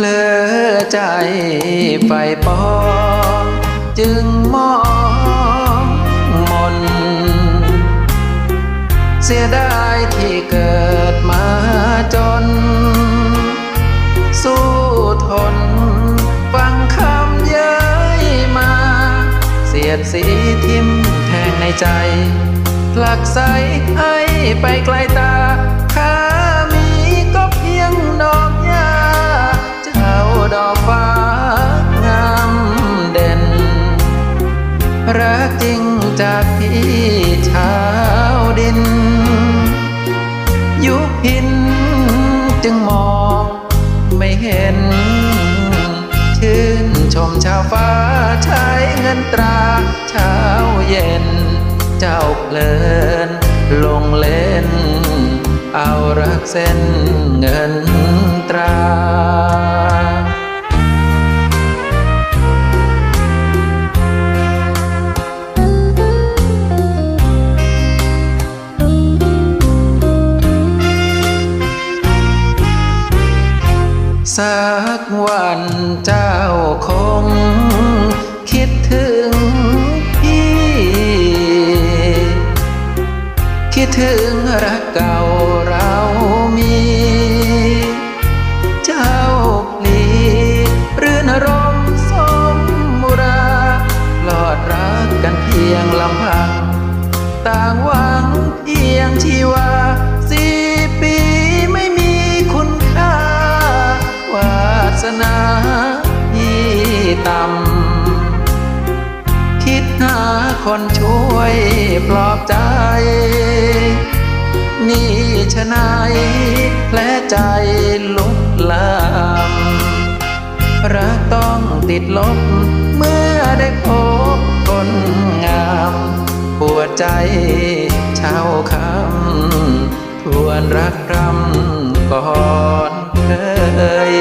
เลอใจไฟปองจึงมองมน เสียดายที่เกิดมาจน สู้ทน ฟังคำเย้ยมา เสียดสีทิมแทงในใจผลักใสให้ไปไกลตา จึงมองไม่เห็น ชื่นชมชาวฟ้าใช้เงินตราเช้าเย็น เจ้าเพลินลงเล่น เอารักเส้นเงินตรา สักวันเจ้าคง คิดถึงพี่ คิดถึงรักเก่าเรามี เจ้าพลีรื่นรมสมมุราหลอดรักกันเพียงลำพัง ต่างหวังเพียงชีวา ต่ำคิดหาคนช่วยปลอบใจ นี่ชะนายแผลใจลุกลามรักต้องติดลบเมื่อได้พบคนงาม ปวดใจเช่าคำทวนรักรำก่อนเคย